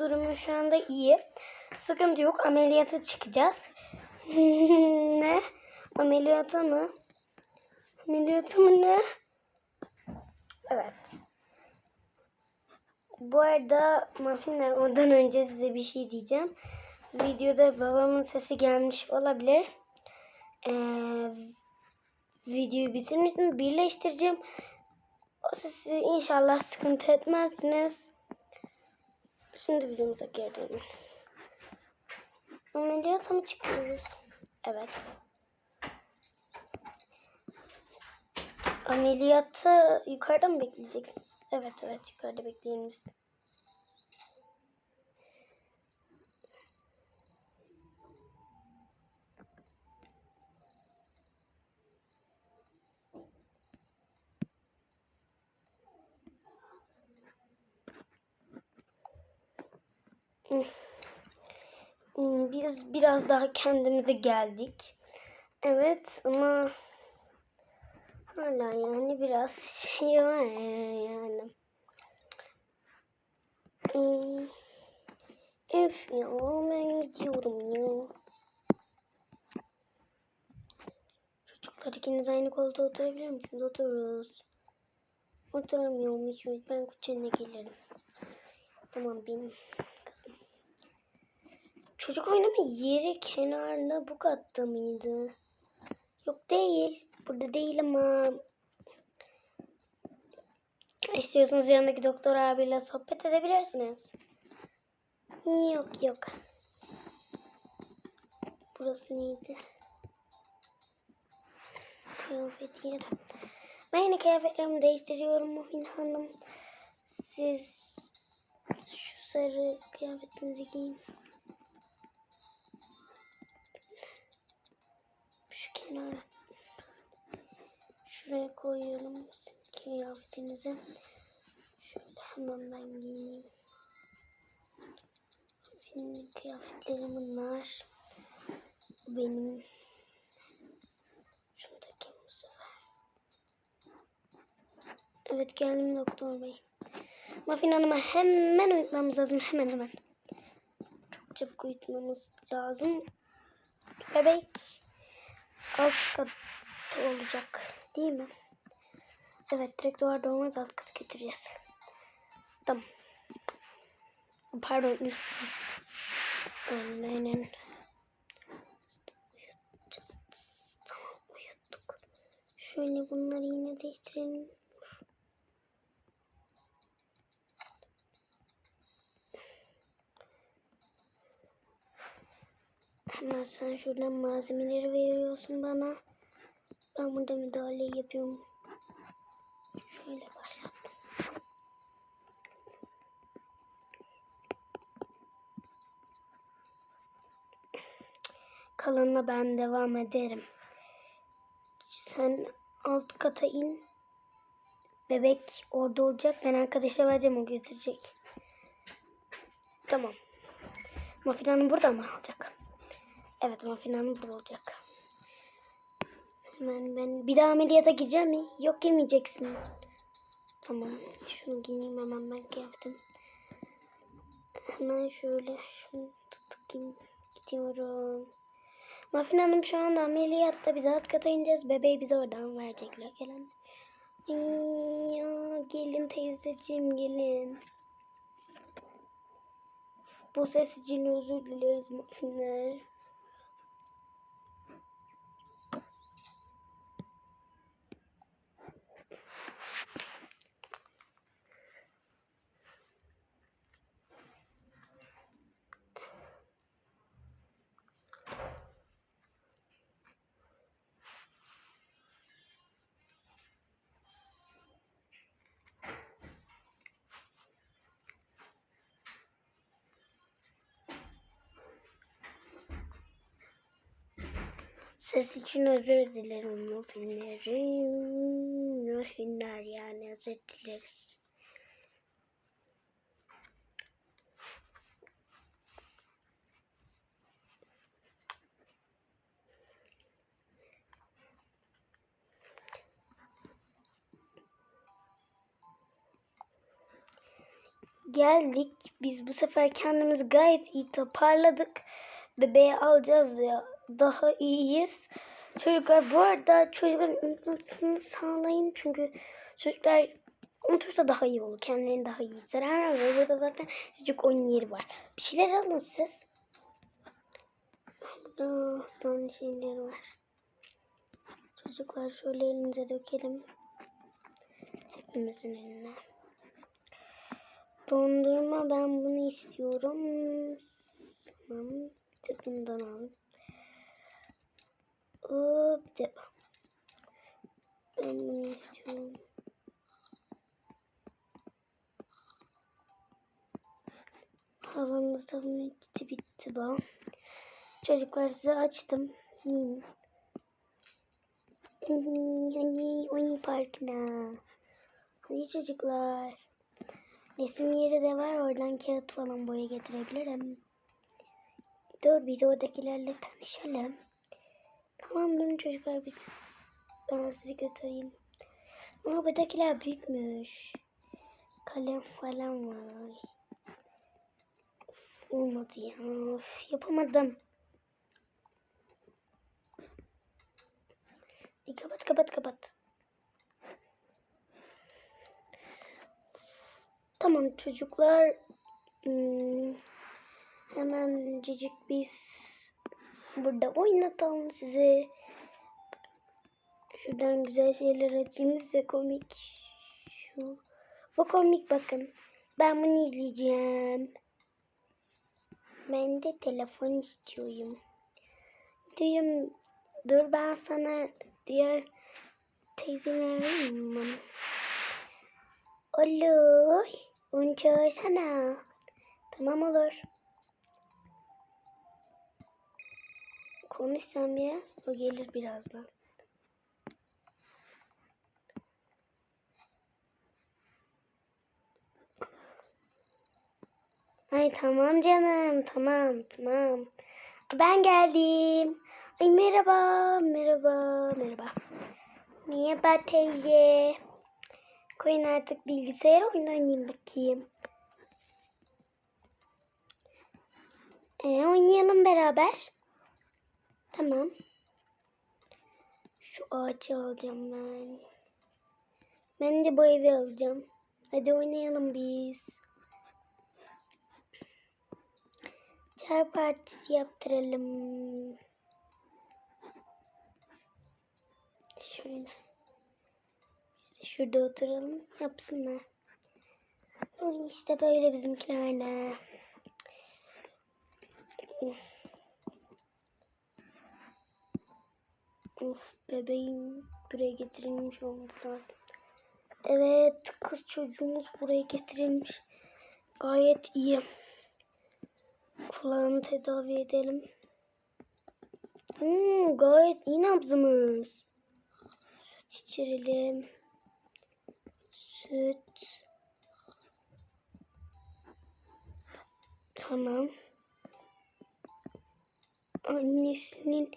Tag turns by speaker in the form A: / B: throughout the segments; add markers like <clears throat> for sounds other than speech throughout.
A: durumu şu anda iyi. Sıkıntı yok. Ameliyata çıkacağız. <laughs> ne? Ameliyata mı? Ameliyata mı ne? Evet. Bu arada muffinler ondan önce size bir şey diyeceğim. Videoda babamın sesi gelmiş olabilir. Ee, videoyu bitirmiştim. Birleştireceğim. O sesi inşallah sıkıntı etmezsiniz. Şimdi videomuza geri dönelim. Ameliyata mı çıkıyoruz? Evet. Ameliyatı yukarıda mı bekleyeceksiniz? Evet evet yukarıda bekleyin biz. Biz biraz daha kendimize geldik. Evet ama hala yani biraz <laughs> şey var yani. Hmm, Öf ya ben gidiyorum ya. Çocuklar ikiniz aynı koltuğa oturabilir misiniz? Otururuz. Oturamıyormuşuz. Ben kucağına gelirim. Tamam benim. Çocuk oynama yeri kenarına bu katta mıydı? Yok değil. Burada değil ama. İstiyorsanız yanındaki doktor abiyle sohbet edebilirsiniz. Yok yok. Burası neydi? Kıyafet yeri. Ben yine kıyafetlerimi değiştiriyorum Muhin Hanım. Siz şu sarı kıyafetinizi giyin. Şuraya koyuyorum kıyafetinizi. Şöyle hemen ben giyeyim. Benim kıyafetlerim bunlar. Bu benim. Takayım bu sefer. Evet geldim doktor bey. Muffin Hanım'a hemen uyutmamız lazım. Hemen hemen. Çok çabuk uyutmamız lazım. Bebek alt katta olacak. Değil mi? Evet direkt duvarda olmaz alt kata getireceğiz. Tamam. Pardon üst. Aynen. Şöyle bunları yine değiştirelim. Hemen sen şuradan malzemeleri veriyorsun bana. Ben burada müdahale yapıyorum. Şöyle başlattım. Kalanına ben devam ederim. Sen alt kata in. Bebek orada olacak. Ben arkadaşa vereceğim o götürecek. Tamam. Muffin Hanım burada mı olacak? Evet Muffin Hanım burada olacak. Hemen ben bir daha ameliyata gireceğim mi? Yok girmeyeceksin. Tamam. Şunu giyeyim hemen ben geldim. Hemen şöyle şunu takayım. Gidiyorum. Muffin Hanım şu anda ameliyatta. Biz alt kata ineceğiz. Bebeği bize oradan verecekler. Gelen. Ya, gelin teyzeciğim gelin. Bu ses için özür dileriz Muffinler. Ses için özür dilerim Muffinlerim. Muffinler yani özür dileriz. Geldik biz bu sefer kendimizi gayet iyi toparladık. Bebeği alacağız ya. Daha iyiyiz. Çocuklar bu arada çocukların unutmasını sağlayın. Çünkü çocuklar unutursa daha iyi olur. Kendilerini daha iyi hisseder. Ve burada zaten çocuk oyun yeri var. Bir şeyler alın siz. Burada hastane şeyleri var. Çocuklar şöyle elinize dökelim. Hepimizin eline. Dondurma ben bunu istiyorum. Tamam. Bir bundan al. Hop devam. Bunu istiyorum. Havamızda bitti bu. Çocuklar size açtım. Hmm. Hani oyun parkına. Hadi çocuklar. Resim yeri de var. Oradan kağıt falan boya getirebilirim. Dur biz oradakilerle tanışalım. Tamam durun çocuklar biz. Ben sizi götüreyim. Ama buradakiler büyükmüş. Kalem falan var. Of, olmadı ya. Of, yapamadım. E, kapat kapat kapat. Tamam çocuklar. Hmm, hemen cicik biz burada oynatalım size. Şuradan güzel şeyler açayım size komik. Şu. Bu komik bakın. Ben bunu izleyeceğim. Ben de telefon istiyorum. Diyorum dur ben sana diğer teyzeme vereyim. Olur. Onu çağırsana. Tamam olur. Konuş sen biraz. O gelir birazdan. Ay tamam canım. Tamam tamam. Ben geldim. Ay merhaba. Merhaba. Merhaba. Merhaba teyze. Koyun artık bilgisayar oyunu oynayayım bakayım. E, oynayalım beraber. Tamam. Şu ağaçı alacağım ben. Ben de bu evi alacağım. Hadi oynayalım biz. Çay partisi yaptıralım. Şöyle. Biz de şurada oturalım. Yapsınlar. İşte böyle bizimkilerle. Of bebeğim buraya getirilmiş olması. Evet kız çocuğumuz buraya getirilmiş. Gayet iyi. Kulağını tedavi edelim. Hmm, gayet iyi nabzımız. Süt içirelim. Süt. Tamam. Annesinin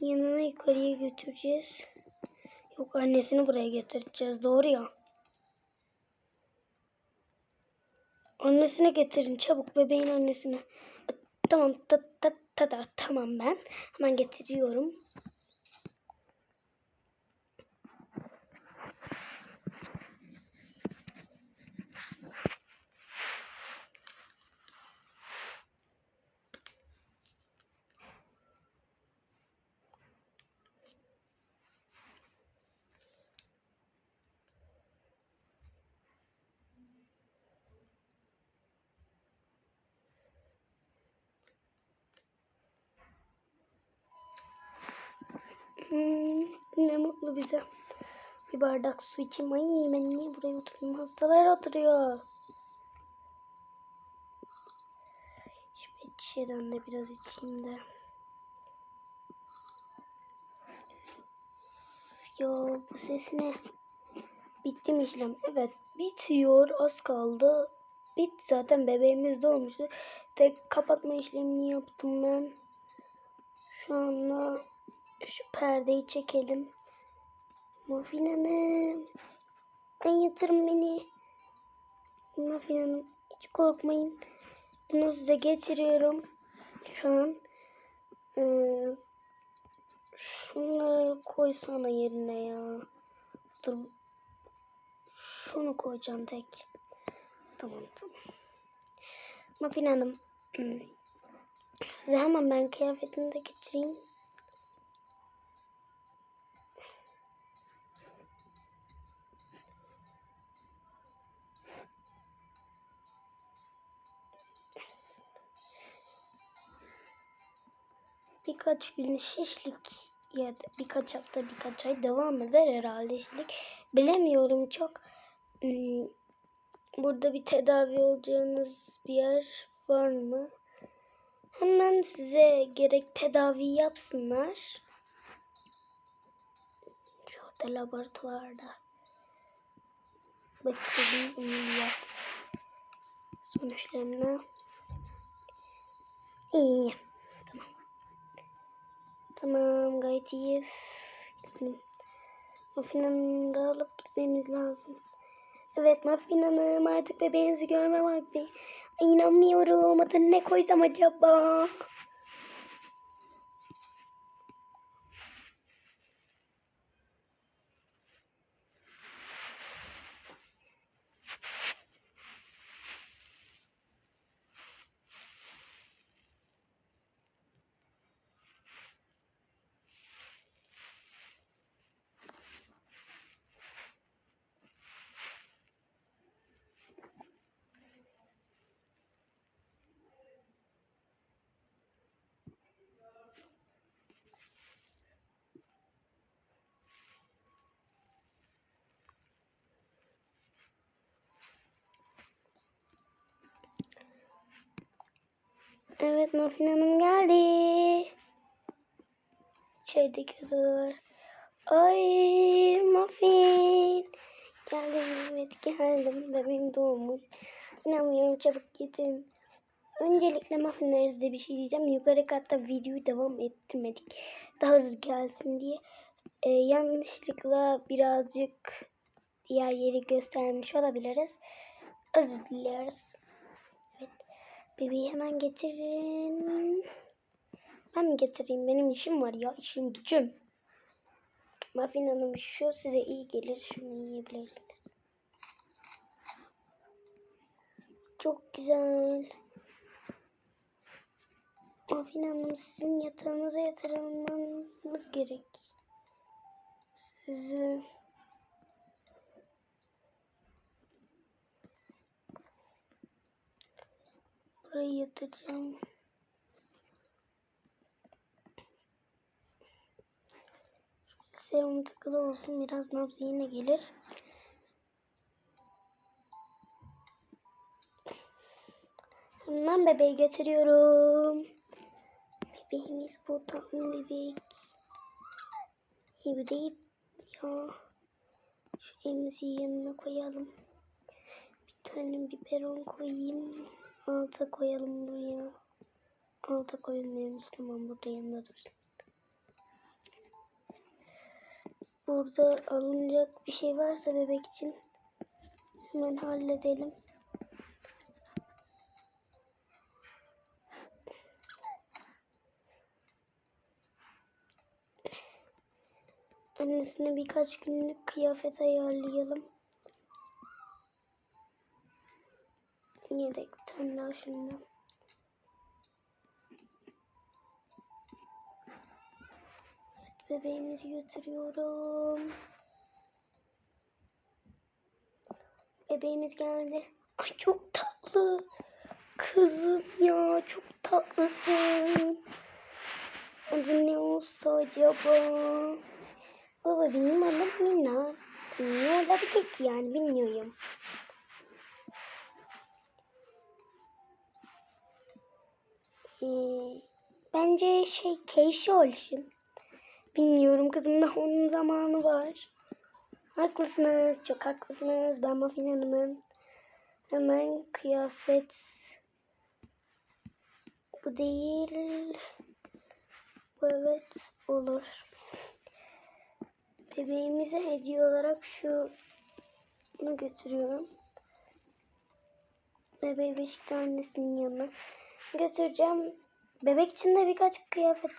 A: yanına yukarıya götüreceğiz. Yok annesini buraya getireceğiz. Doğru ya. Annesine getirin çabuk bebeğin annesine. Tamam ta, ta, ta, ta, tamam ben. Hemen getiriyorum. Hmm, ne mutlu bize. Bir bardak su içeyim. Ay ben niye buraya oturayım? Hastalar oturuyor. Pet şişeden de biraz içeyim de. Ya bu ses ne? Bitti mi işlem? Evet bitiyor. Az kaldı. Bitti zaten bebeğimiz doğmuştu. Tek kapatma işlemini yaptım ben. Şu anda şu perdeyi çekelim. Muffin Hanım. Ay yatırın beni. Muffin Hanım. Hiç korkmayın. Bunu size getiriyorum. Şu an. Ee, şunları koysana yerine ya. Dur. Şunu koyacağım tek. Tamam tamam. Muffin Hanım. <clears throat> Size hemen ben kıyafetini de getireyim. Birkaç gün şişlik ya da birkaç hafta birkaç ay devam eder herhalde şişlik. Bilemiyorum çok. Hmm, Burada bir tedavi olacağınız bir yer var mı? Hemen size gerek tedavi yapsınlar. Şurada laboratuvarda. Bakteri ameliyat. Sonuçlarına. İyi. Tamam. Gayet iyi. Muffin Hanım'ı da alıp gitmemiz lazım. Evet Muffin Hanım artık bebeğinizi görme vakti. Ay. Adını ne koysam acaba? Evet Muffin Hanım geldi. İçerideki odalar. Ay Muffin. Geldim evet geldim. Bebeğim doğmuş. İnanmıyorum çabuk gidin. Öncelikle Muffin'lere size bir şey diyeceğim. Yukarı katta videoyu devam ettirmedik. Daha hızlı gelsin diye. Ee, yanlışlıkla birazcık diğer yeri göstermiş olabiliriz. Özür dileriz. Bebeği hemen getirin. Ben mi getireyim? Benim işim var ya. işim gücüm. Muffin Hanım şu size iyi gelir. Şunu yiyebilirsiniz. Çok güzel. Muffin Hanım sizin yatağınıza yatırılmanız gerek. Sizi buraya yatıracağım. Serum takılı olsun biraz nabzı yine gelir. Hemen bebeği getiriyorum. Bebeğimiz bu tatlı bebek. İyi ya. Şu elimizi yanına koyalım. Bir tane biberon koyayım. Alta koyalım buraya. Alta koyalım. Tamam burada yanında dursun. Burada alınacak bir şey varsa bebek için hemen halledelim. Annesine birkaç günlük kıyafet ayarlayalım. Yedek bir tane şundan. Evet, bebeğimizi götürüyorum. Bebeğimiz geldi. Ay çok tatlı. Kızım ya çok tatlısın. Adı ne olsa acaba? Baba benim adım Mina. Ne olabilir ki yani bilmiyorum. Ee, bence şey Keşi olsun. Bilmiyorum kızım daha onun zamanı var. Haklısınız, çok haklısınız. Ben Muffin Hanım'ım. Hemen kıyafet. Bu değil. Bu evet olur. Bebeğimize hediye olarak şu bunu götürüyorum. bebeği beşikte annesinin yanına götüreceğim. Bebek için de birkaç kıyafet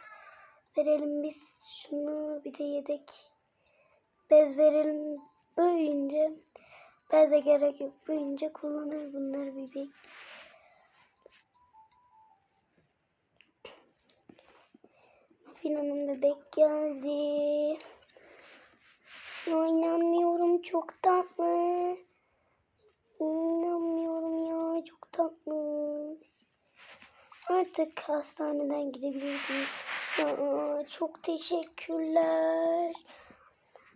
A: verelim biz. Şunu bir de yedek bez verelim. Büyüyünce beze gerek yok. Büyüyünce kullanır bunları bebek. Fina'nın bebek geldi. İnanmıyorum çok tatlı. İnanmıyorum ya çok tatlı. Artık hastaneden gidebiliriz. Aa, çok teşekkürler.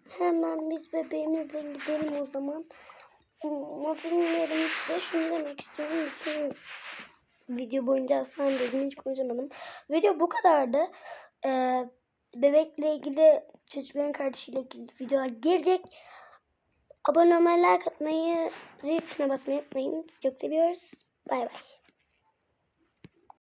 A: Hemen biz bebeğimizle gidelim o zaman. Muffinlerim size şunu demek istiyorum. Bütün video boyunca aslan dedim hiç konuşamadım. Video bu kadardı. Ee, bebekle ilgili çocukların kardeşiyle ilgili videolar gelecek. Abone olmayı, like atmayı, zil tuşuna basmayı unutmayın. Çok seviyoruz. Bay bay.